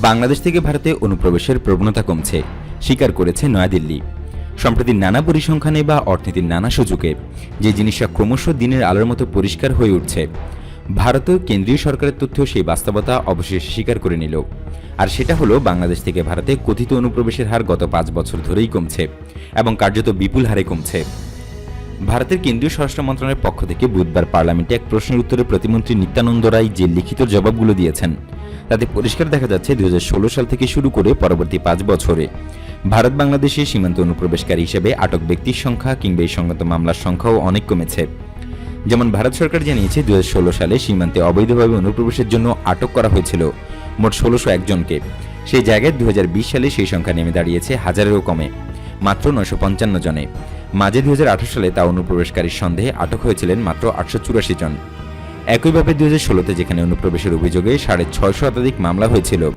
বাংলাদেশ থেকে ভারতে অনুপ্রবেশের প্রবণতা কমছে, স্বীকার করেছে নয়াদিল্লি। সম্প্রতি নানা পরিসংখ্যানে বা অর্থনীতির নানা সুযোগে যে জিনিসটা ক্রমশ দিনের আলোর মতো পরিষ্কার হয়ে উঠছে ভারতীয় কেন্দ্রীয় সরকারের তথ্য সেই বাস্তবতা অবশেষে স্বীকার করে নিল। আর সেটা হলো, বাংলাদেশ থেকে ভারতে কথিত অনুপ্রবেশের হার গত পাঁচ বছর ধরেই কমছে এবং কার্যত বিপুল হারে কমছে। ভারতের কেন্দ্রীয় স্বরাষ্ট্র মন্ত্রণালয়ের পক্ষ থেকে বুধবার পার্লামেন্টে এক প্রশ্নের উত্তরে প্রতিমন্ত্রী নিত্যানন্দ রায় যে লিখিত জবাবগুলো দিয়েছেন, তাতে পরিষ্কার দেখা যাচ্ছে দুই সাল থেকে শুরু করে পরবর্তী পাঁচ বছরে। ভারত বাংলাদেশে সীমান্ত অনুপ্রবেশকারী হিসেবে আটক ব্যক্তির সংখ্যা কিংবা এই সংক্রান্ত মামলার সংখ্যাও অনেক কমেছে। যেমন ভারত সরকার জানিয়েছে, দুই হাজার ষোলো সালে সীমান্তে অবৈধভাবে অনুপ্রবেশের জন্য আটক করা হয়েছিল মোট ষোলোশো একজনকে। সেই জায়গায় দুই হাজার বিশ সালে সেই সংখ্যা নেমে দাঁড়িয়েছে হাজারেরও কমে। মাত্র নয়শো পঞ্চান্ন জনে। মাঝে দু সালে তা অনুপ্রবেশকারীর সন্দেহে আটক হয়েছিলেন মাত্র আটশো চুরাশি জন। একইভাবে দুই হাজার ষোলোতে যেখানে অনুপ্রবেশের অভিযোগে সাড়ে ছয় শতাধিক মামলা হয়েছিল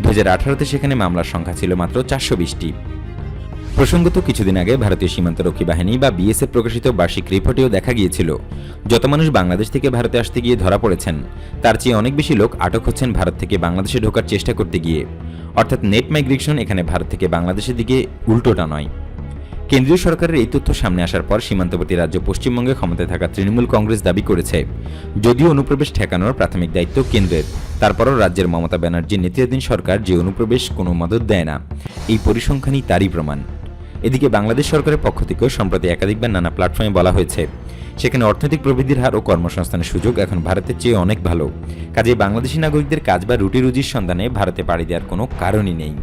দু হাজার আঠারোতে সেখানে মামলার সংখ্যা ছিল মাত্র চারশো বিশটি। প্রসঙ্গত কিছুদিন আগে ভারতীয় সীমান্তরক্ষী বাহিনী বা বিএসএফ প্রকাশিত বার্ষিক রিপোর্টেও দেখা গিয়েছিল যত মানুষ বাংলাদেশ থেকে ভারতে আসতে গিয়ে ধরা পড়েছেন, তার চেয়ে অনেক বেশি লোক আটক হচ্ছেন ভারত থেকে বাংলাদেশে ঢোকার চেষ্টা করতে গিয়ে। অর্থাৎ নেট মাইগ্রেশন এখানে ভারত থেকে বাংলাদেশের দিকে উল্টোটা নয়। কেন্দ্রীয় সরকারের এই তথ্য সামনে আসার পর সীমান্তবর্তী রাজ্য পশ্চিমবঙ্গে ক্ষমতায় থাকা তৃণমূল কংগ্রেস দাবি করেছে, যদিও অনুপ্রবেশ ঠেকানোর প্রাথমিক দায়িত্ব কেন্দ্রের। তারপরও রাজ্যের মমতা ব্যানার্জির নেতৃত্বাধীন সরকার যে অনুপ্রবেশ কোনো মদত দেয় না, এই পরিসংখ্যানই তারই প্রমাণ। এদিকে বাংলাদেশ সরকারের পক্ষ থেকেও সম্প্রতি একাধিকবার নানা প্ল্যাটফর্মে বলা হয়েছে। সেখানে অর্থনৈতিক প্রবৃদ্ধির হার ও কর্মসংস্থানের সুযোগ এখন ভারতের চেয়ে অনেক ভালো। কাজে বাংলাদেশি নাগরিকদের কাজ বা রুটি রুজির সন্ধানে ভারতে পাড়ি দেওয়ার কোনো কারণই নেই।